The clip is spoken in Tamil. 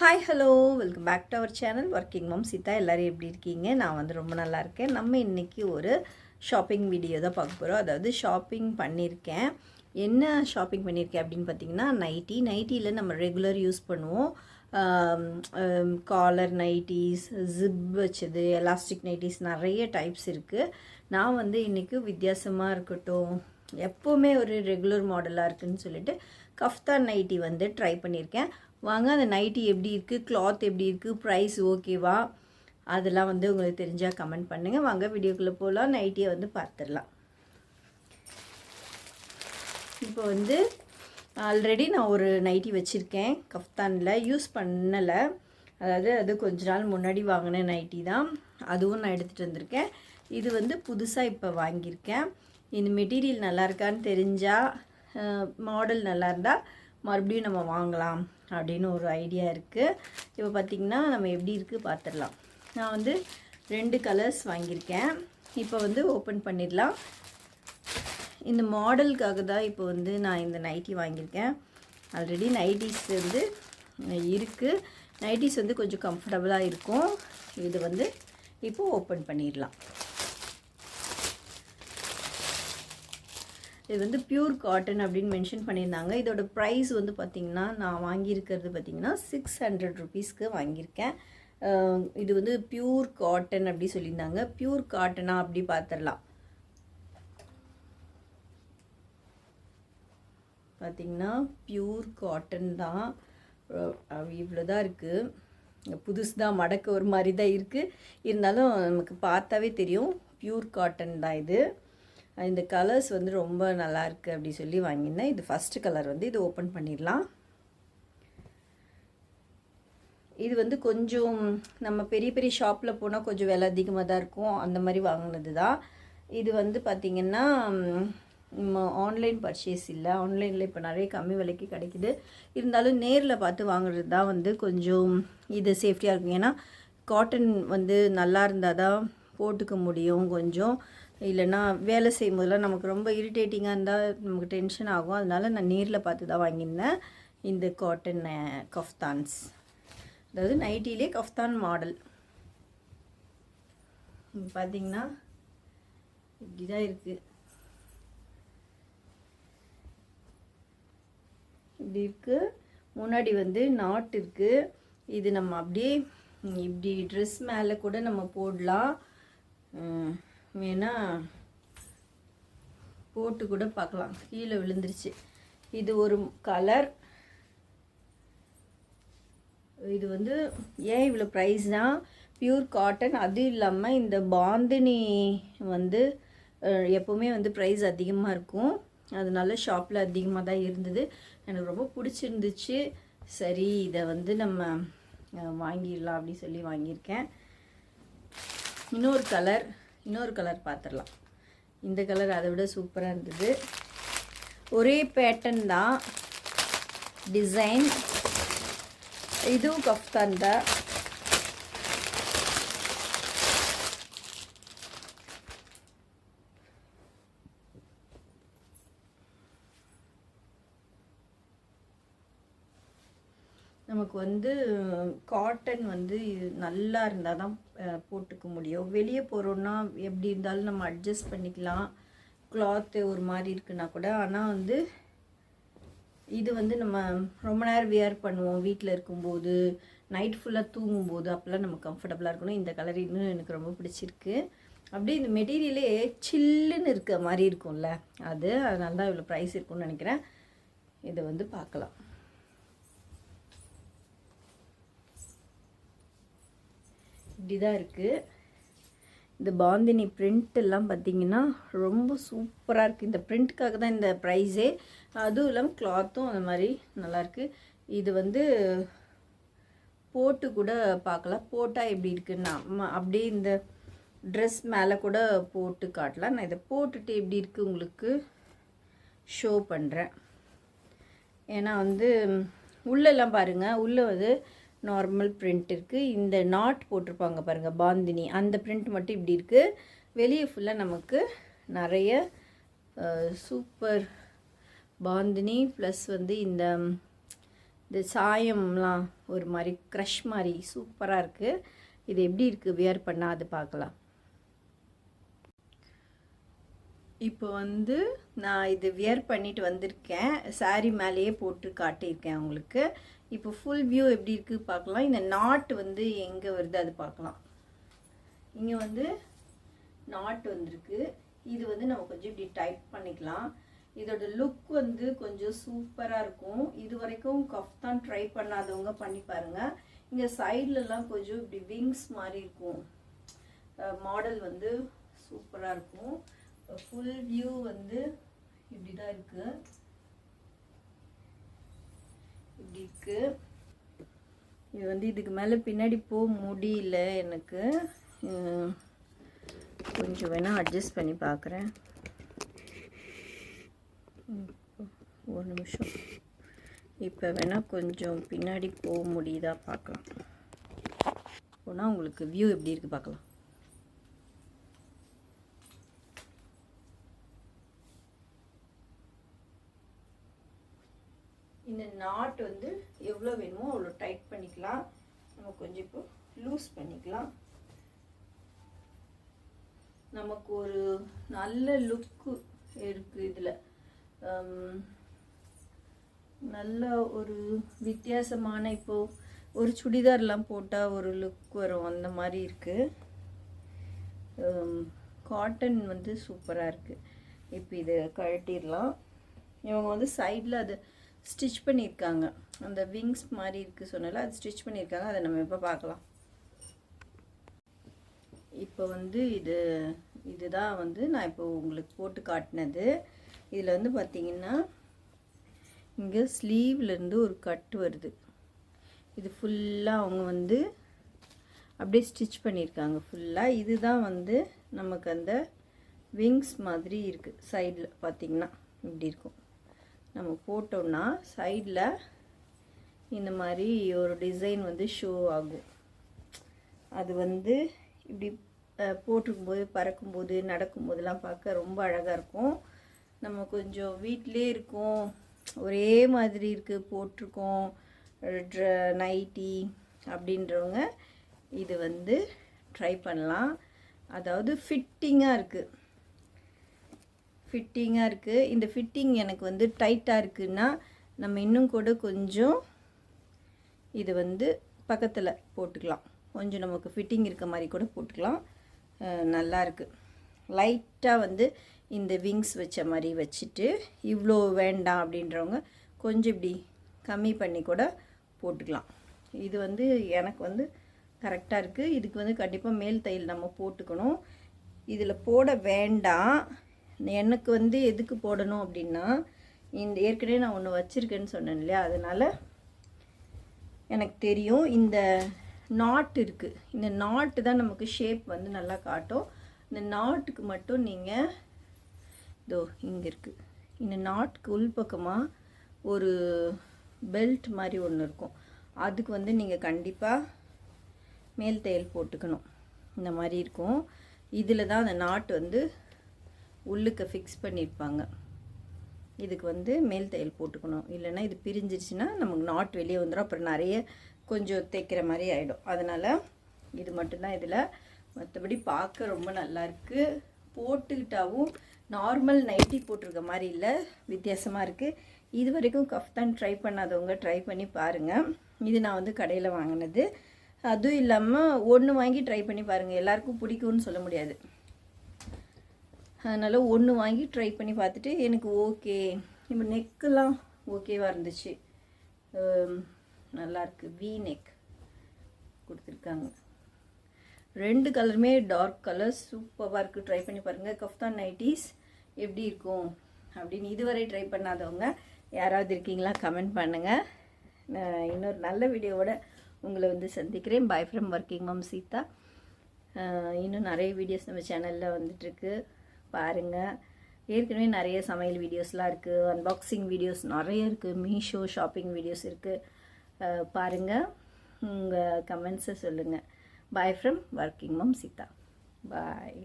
Hi hello welcome back to our channel working mom Seetha எல்லோரும் எப்படி இருக்கீங்க? நான் வந்து ரொம்ப நல்லா இருக்கேன். நம்ம இன்றைக்கி ஒரு ஷாப்பிங் வீடியோ தான் பார்க்க போகிறோம் அதாவது ஷாப்பிங் பண்ணியிருக்கேன். என்ன ஷாப்பிங் பண்ணியிருக்கேன் அப்படின்னு பார்த்தீங்கன்னா நைட்டி நைட்டியில் நம்ம ரெகுலர் யூஸ் பண்ணுவோம். காலர் நைட்டிஸ் ஜிப் வச்சது எலாஸ்டிக் நைட்டிஸ் நிறைய டைப்ஸ் இருக்குது நான் வந்து இன்றைக்கி வித்தியாசமாக இருக்கட்டும் எப்போவுமே ஒரு ரெகுலர் மாடலாக இருக்குதுன்னு சொல்லிட்டு கஃப்தான் நைட்டி வந்து ட்ரை பண்ணியிருக்கேன். வாங்க அந்த நைட்டி எப்படி இருக்குது கிளாத் எப்படி இருக்குது ப்ரைஸ் ஓகேவா அதெல்லாம் வந்து உங்களுக்கு தெரிஞ்சால் கமெண்ட் பண்ணுங்கள் வாங்க வீடியோக்குள்ளே போகலாம் நைட்டியை வந்து பார்த்துடலாம் இப்போ வந்து ஆல்ரெடி நான் ஒரு நைட்டி வச்சுருக்கேன். கஃப்தானில். யூஸ் பண்ணலை. அதாவது அது கொஞ்ச நாள் முன்னாடி வாங்கின நைட்டி தான். அதுவும் நான் எடுத்துகிட்டு வந்திருக்கேன். இது வந்து புதுசாக இப்போ வாங்கியிருக்கேன். இந்த மெட்டீரியல் நல்லா இருக்கான்னு தெரிஞ்சால் மாடல் நல்லா இருந்தால் மறுபடியும் நம்ம வாங்கலாம் அப்படின்னு ஒரு ஐடியா இருக்குது இப்போ பார்த்திங்கன்னா நம்ம எப்படி இருக்குது பார்த்துடலாம் நான் வந்து ரெண்டு கலர்ஸ் வாங்கியிருக்கேன். இப்போ வந்து ஓப்பன் பண்ணிடலாம். இந்த மாடலுக்காக தான் இப்போ வந்து நான் இந்த நைட்டி வாங்கியிருக்கேன். ஆல்ரெடி நைட்டிஸ் வந்து இருக்குது நைட்டிஸ் வந்து கொஞ்சம் கம்ஃபர்டபுளாக இருக்கும். இது வந்து இப்போது ஓப்பன் பண்ணிடலாம். இது வந்து பியூர் காட்டன் அப்படின்னு மென்ஷன் பண்ணியிருந்தாங்க. இதோட ப்ரைஸ் வந்து பார்த்திங்கன்னா நான் வாங்கியிருக்கிறது பார்த்திங்கன்னா சிக்ஸ் ஹண்ட்ரட் ருபீஸ்க்கு வாங்கியிருக்கேன். இது வந்து பியூர் காட்டன் அப்படி சொல்லியிருந்தாங்க. பியூர் காட்டனா அப்படி பார்த்துடலாம் பார்த்திங்கன்னா பியூர் காட்டன் தான். இவ்வளோ தான் இருக்குது புதுசு தான் மடக்கு ஒரு மாதிரி தான் இருக்குது இருந்தாலும் நமக்கு பார்த்தாவே தெரியும். பியூர் காட்டன் தான் இது. இந்த கலர்ஸ் வந்து ரொம்ப நல்லாயிருக்கு அப்படி சொல்லி வாங்கியிருந்தேன். இது ஃபஸ்ட்டு கலர் வந்து இது ஓப்பன் பண்ணிடலாம். இது வந்து கொஞ்சம் நம்ம பெரிய பெரிய ஷாப்பில் போனால் கொஞ்சம் விலை அதிகமாக தான் இருக்கும். அந்த மாதிரி வாங்கினது தான் இது வந்து பார்த்திங்கன்னா நம்ம ஆன்லைன் பர்ச்சேஸ் இல்லை. ஆன்லைனில் இப்போ நிறைய கம்மி விலைக்கு கிடைக்குது. இருந்தாலும் நேரில் பார்த்து வாங்குறது தான் வந்து கொஞ்சம் இது சேஃப்டியாக இருக்கும். ஏன்னா காட்டன் வந்து நல்லா இருந்தால் தான் போட்டுக்க முடியும் கொஞ்சம். இல்லைன்னா வேலை செய்யும் போதெல்லாம் நமக்கு ரொம்ப இரிட்டேட்டிங்காக இருந்தால் நமக்கு டென்ஷன் ஆகும். அதனால் நான் நேரில் பார்த்து தான் வாங்கியிருந்தேன். இந்த காட்டன் கஃப்தான்ஸ் அதாவது நைட்டிலே கஃப்தான் மாடல் பார்த்தீங்கன்னா இப்படி தான் இருக்குது இப்படி இருக்குது முன்னாடி வந்து நாட் இருக்குது இது நம்ம அப்படியே இப்படி ட்ரெஸ் மேலே கூட நம்ம போடலாம். வேணா போட்டு கூட பார்க்கலாம். கீழே விழுந்துருச்சு. இது ஒரு கலர் இது வந்து ஏன் இவ்வளோ ப்ரைஸ் தான் பியூர் காட்டன் அது இல்லாமல் இந்த பாந்தினி வந்து எப்போவுமே வந்து ப்ரைஸ் அதிகமாக இருக்கும். அதனால ஷாப்பில் அதிகமாக தான் இருந்தது. எனக்கு ரொம்ப பிடிச்சிருந்துச்சு. சரி இதை வந்து நம்ம வாங்கிடலாம் அப்படின்னு சொல்லி வாங்கியிருக்கேன். இன்னொரு கலர் இன்னொரு கலர் பார்த்துடலாம். இந்த கலர் அதை விட சூப்பராக இருந்தது. ஒரே பேட்டன் தான். டிசைன் இதுவும் கஃப்தான் தான் நமக்கு வந்து காட்டன் வந்து நல்லா இருந்தால் தான் போட்டுக்க முடியும். வெளியே போகிறோன்னா எப்படி இருந்தாலும் நம்ம அட்ஜஸ்ட் பண்ணிக்கலாம். கிளாத்து ஒரு மாதிரி இருக்குன்னா கூட. ஆனால் வந்து இது வந்து நம்ம ரொம்ப நேரம் வியர் பண்ணுவோம். வீட்டில் இருக்கும்போது நைட் ஃபுல்லாக தூங்கும்போது அப்போல்லாம் நம்ம கம்ஃபர்டபுளாக இருக்கணும். இந்த கலர் இன்னும் எனக்கு ரொம்ப பிடிச்சிருக்கு. அப்படியே இந்த மெட்டீரியலே சில்லுன்னு இருக்க மாதிரி இருக்கும்ல. அது அதனால தான் இவ்வளோ ப்ரைஸ் இருக்கும்னு நினைக்கிறேன். இதை வந்து பார்க்கலாம். இப்படி தான் இருக்குது இந்த பாந்தினி பிரிண்ட் எல்லாம் பார்த்திங்கன்னா ரொம்ப சூப்பராக இருக்குது இந்த பிரிண்ட்டுக்காக தான் இந்த ப்ரைஸே அதுவும் இல்லாமல் கிளாத்தும் அந்த மாதிரி நல்லாயிருக்கு இது வந்து போட்டு கூட பார்க்கலாம் போட்டால் எப்படி இருக்குன்னா அப்படியே இந்த ட்ரெஸ் மேலே கூட போட்டு காட்டலாம். நான் இதை போட்டுட்டு எப்படி இருக்குது உங்களுக்கு ஷோ பண்ணுறேன் ஏன்னா வந்து உள்ளெல்லாம் பாருங்கள் உள்ளே வந்து நார்மல் பிரிண்ட் இருக்குது இந்த நாட் போட்டிருப்பாங்க பாருங்கள் பாந்தினி. அந்த பிரிண்ட் மட்டும் இப்படி இருக்குது வெளியே ஃபுல்லாக நமக்கு நிறைய சூப்பர் பாந்தினி ப்ளஸ் வந்து இந்த இந்த சாயம்லாம் ஒரு மாதிரி க்ரஷ் மாதிரி சூப்பராக இருக்குது இது எப்படி இருக்குது வியர் பண்ணால் அது பார்க்கலாம். இப்போ வந்து நான் இது வியர் பண்ணிட்டு வந்திருக்கேன். saree மேலேயே போட்டு காட்டியிருக்கேன் உங்களுக்கு. இப்போ ஃபுல் வியூ எப்படி இருக்குது பார்க்கலாம். இந்த நாட் வந்து எங்கே வருது அது பார்க்கலாம். இங்கே வந்து நாட் வந்திருக்கு. இது வந்து நம்ம கொஞ்சம் இப்படி டைட் பண்ணிக்கலாம். இதோட லுக் வந்து கொஞ்சம் சூப்பராக இருக்கும். இது வரைக்கும் கஃப் தான் ட்ரை பண்ணாதவங்க பண்ணி பாருங்க. இங்கே சைட்லலாம் கொஞ்சம் இப்படி விங்ஸ் மாதிரி இருக்கும். மாடல் வந்து சூப்பராக இருக்கும். ஃபுல் வியூ வந்து இப்படி தான் இருக்கு. இப்படி இருக்கு. இது வந்து இதுக்கு மேலே பின்னாடி போக முடியல எனக்கு. கொஞ்சம் வேணால் அட்ஜஸ்ட் பண்ணி பார்க்குறேன் ஒரு நிமிஷம். இப்போ வேணால் கொஞ்சம் பின்னாடி போக முடியுதா பார்க்கலாம் போனால் உங்களுக்கு வியூ எப்படி இருக்குது பார்க்கலாம் இந்த நாட் வந்து எவ்வளோ வேணுமோ அவ்வளோ டைட் பண்ணிக்கலாம். நம்ம கொஞ்சம் இப்போ லூஸ் பண்ணிக்கலாம். நமக்கு ஒரு நல்ல லுக்கு இருக்குது இதில். நல்ல ஒரு வித்தியாசமான இப்போ ஒரு சுடிதார்லாம் போட்டால் ஒரு லுக் வரும். அந்த மாதிரி இருக்குது காட்டன் வந்து சூப்பராக இருக்குது இப்போ இதை கழட்டிடலாம். இவங்க வந்து சைடில் அது ஸ்டிச் பண்ணியிருக்காங்க. அந்த விங்ஸ் மாதிரி இருக்குது சொன்னால அது ஸ்டிச் பண்ணியிருக்காங்க. அதை நம்ம இப்போ பார்க்கலாம். இப்போ வந்து இது இதுதான் வந்து நான் இப்போ உங்களுக்கு போட்டு காட்டினது. இதில் வந்து பார்த்திங்கன்னா இங்கே ஸ்லீவ்லேருந்து ஒரு கட் வருது. இது ஃபுல்லாக அவங்க வந்து அப்படியே ஸ்டிச் பண்ணியிருக்காங்க. ஃபுல்லாக இதுதான் வந்து நமக்கு அந்த விங்ஸ் மாதிரி இருக்குது சைடில் பார்த்திங்கன்னா இப்படி இருக்கும். நம்ம போட்டோம்னா சைடில் இந்த மாதிரி ஒரு டிசைன் வந்து ஷோ ஆகும். அது வந்து இப்படி போட்டிருக்கும்போது பறக்கும்போது நடக்கும்போதெல்லாம் பார்க்க ரொம்ப அழகாக இருக்கும். நம்ம கொஞ்சம் வீட்டிலே இருக்கோம். ஒரே மாதிரி இருக்குது போட்டிருக்கோம். ட்ர நைட்டி அப்படின்றவங்க இது வந்து ட்ரை பண்ணலாம். அதாவது ஃபிட்டிங்காக இருக்குது ஃபிட்டிங்காக இருக்குது இந்த ஃபிட்டிங் எனக்கு வந்து டைட்டாக இருக்குன்னா நம்ம இன்னும் கூட கொஞ்சம் இது வந்து பக்கத்தில் போட்டுக்கலாம். கொஞ்சம் நமக்கு ஃபிட்டிங் இருக்க மாதிரி கூட போட்டுக்கலாம். நல்லா இருக்குது லைட்டாக வந்து இந்த விங்ஸ் வச்ச மாதிரி வச்சுட்டு இவ்வளோ வேண்டாம் அப்படின்றவங்க கொஞ்சம் இப்படி கம்மி பண்ணி கூட போட்டுக்கலாம். இது வந்து எனக்கு வந்து கரெக்டாக இருக்குது இதுக்கு வந்து கண்டிப்பாக மேல் தையல் நம்ம போட்டுக்கணும். இதில் போட வேண்டாம். எனக்கு வந்து எதுக்கு போடணும் அப்படின்னா இந்த ஏற்கனவே நான் ஒன்று வச்சுருக்கேன்னு சொன்னேன் இல்லையா? அதனால் எனக்கு தெரியும் இந்த நாட் இருக்குது இந்த நாட்டு தான் நமக்கு ஷேப் வந்து நல்லா காட்டும். இந்த நாட்டுக்கு மட்டும் நீங்கள் இதோ இங்கே இருக்குது இந்த நாட்டுக்கு உள்பக்கமாக ஒரு பெல்ட் மாதிரி ஒன்று இருக்கும். அதுக்கு வந்து நீங்கள் கண்டிப்பாக மேல் தையல் போட்டுக்கணும். இந்த மாதிரி இருக்கும். இதில் தான் அந்த நாட்டு வந்து உள்ளுக்கு ஃபிக்ஸ் பண்ணியிருப்பாங்க இதுக்கு வந்து மேல் தையல் போட்டுக்கணும். இல்லைன்னா இது பிரிஞ்சிருச்சுன்னா நமக்கு நாட் வெளியே வந்துடும் அப்புறம் நிறைய கொஞ்சம் தைக்கிற மாதிரி ஆகிடும் அதனால் இது மட்டும்தான் இதில். மற்றபடி பார்க்க ரொம்ப நல்லாயிருக்கு போட்டுக்கிட்டாவும் நார்மல் நைட்டி போட்டிருக்க மாதிரி இல்லை. வித்தியாசமாக இருக்குது இது வரைக்கும் கஃப்தான் ட்ரை பண்ணாதவங்க ட்ரை பண்ணி பாருங்கள் இது நான் வந்து கடையில் வாங்கினது. அதுவும் இல்லாமல் ஒன்று வாங்கி ட்ரை பண்ணி பாருங்கள் எல்லாருக்கும் பிடிக்கும்னு சொல்ல முடியாது. அதனால் ஒன்று வாங்கி ட்ரை பண்ணி பார்த்துட்டு எனக்கு ஓகே இப்போ நெக்கெல்லாம் ஓகேவாக இருந்துச்சு. நல்லாயிருக்கு வி நெக் கொடுத்துருக்காங்க. ரெண்டு கலருமே டார்க் கலர் சூப்பராக இருக்குது ட்ரை பண்ணி பாருங்கள் கஃப்தான் நைட்டிஸ் எப்படி இருக்கும்? அப்படின்னு இதுவரை ட்ரை பண்ணாதவங்க யாராவது இருக்கீங்களா கமெண்ட் பண்ணுங்கள் நான் இன்னொரு நல்ல வீடியோவோட உங்களை வந்து சந்திக்கிறேன். Bye from working mom Seetha. இன்னும் நிறைய வீடியோஸ் நம்ம சேனலில் வந்துட்டுருக்கு பாருங்கள் ஏற்கனவே நிறைய சமையல் வீடியோஸ்லாம் இருக்குது அன்பாக்சிங் வீடியோஸ் நிறைய இருக்குது மீஷோ ஷாப்பிங் வீடியோஸ் இருக்குது பாருங்கள் உங்கள் கமெண்ட்ஸை சொல்லுங்கள் bye from working mom Seetha bye